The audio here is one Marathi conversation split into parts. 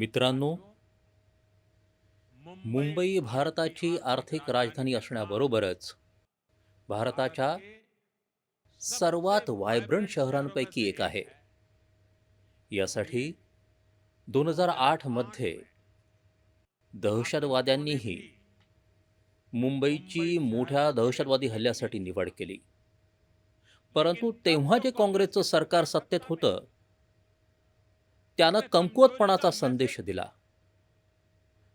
मित्रांनो मुंबई भारताची आर्थिक राजधानी असण्याबरोबरच भारताच्या सर्वात वायब्रंट शहरांपैकी एक आहे. यासाठी दोन हजार आठमध्ये दहशतवाद्यांनीही मुंबईची मोठ्या दहशतवादी हल्ल्यासाठी निवड केली. परंतु तेव्हा जे काँग्रेसचं सरकार सत्तेत होतं त्यानं कमकुवतपणाचा संदेश दिला.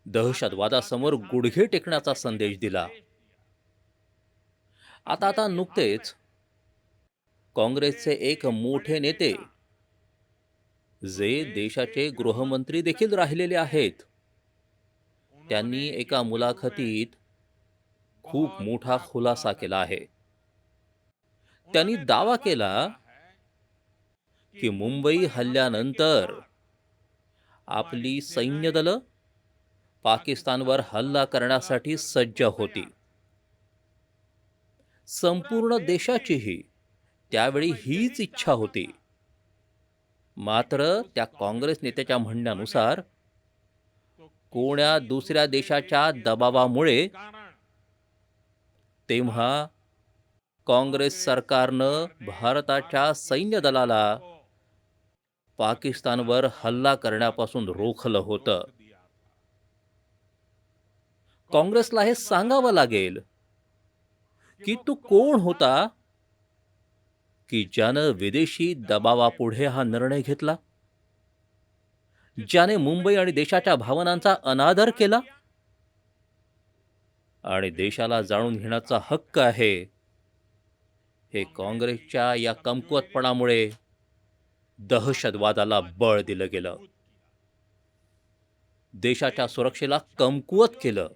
दहशतवादासमोर गुडघे टेकण्याचा संदेश दिला. आता आता नुकतेच काँग्रेसचे एक मोठे नेते जे देशाचे गृहमंत्री देखील राहिलेले आहेत त्यांनी एका मुलाखतीत खूप मोठा खुलासा केला आहे. त्यांनी दावा केला की मुंबई हल्ल्यानंतर आपली सैन्य दलं पाकिस्तानवर हल्ला करण्यासाठी सज्ज होती. संपूर्ण देशाचीही त्यावेळी हीच इच्छा होती. मात्र त्या काँग्रेस नेत्याच्या म्हणण्यानुसार कोण्या दुसऱ्या देशाच्या दबावामुळे तेव्हा काँग्रेस सरकारनं भारताच्या सैन्य दलाला पाकिस्तानवर हल्ला करण्यापासून रोखलं होतं. काँग्रेसला हे सांगावं लागेल की तू कोण होता? की ज्यानं विदेशी दबावापुढे हा निर्णय घेतला? ज्याने मुंबई आणि देशाच्या भावनांचा अनादर केला? आणि देशाला जाणून घेण्याचा हक्क आहे. हे काँग्रेसच्या या कमकुवतपणामुळे दहशतवादाला बळ दिलं गेलं. देशाच्या सुरक्षेला कमकुवत केलं.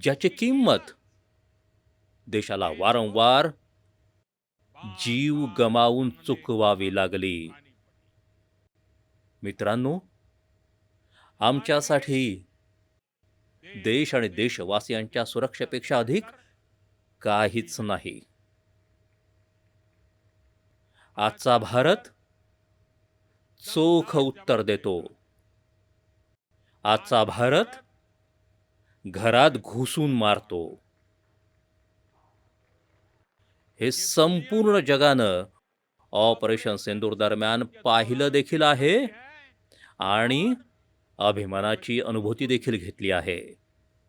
ज्याची किंमत देशाला वारंवार जीव गमावून चुकवावी लागली. मित्रांनो आमच्यासाठी देश आणि देशवासियांच्या सुरक्षेपेक्षा अधिक काहीच नाही. आजचा भारत चोख उत्तर देतो. आजचा भारत घरात घुसून मारतो. हे संपूर्ण जगानं ऑपरेशन सिंदूर दरम्यान पाहिलं देखील आहे आणि अभिमानाची अनुभूती देखील घेतली आहे.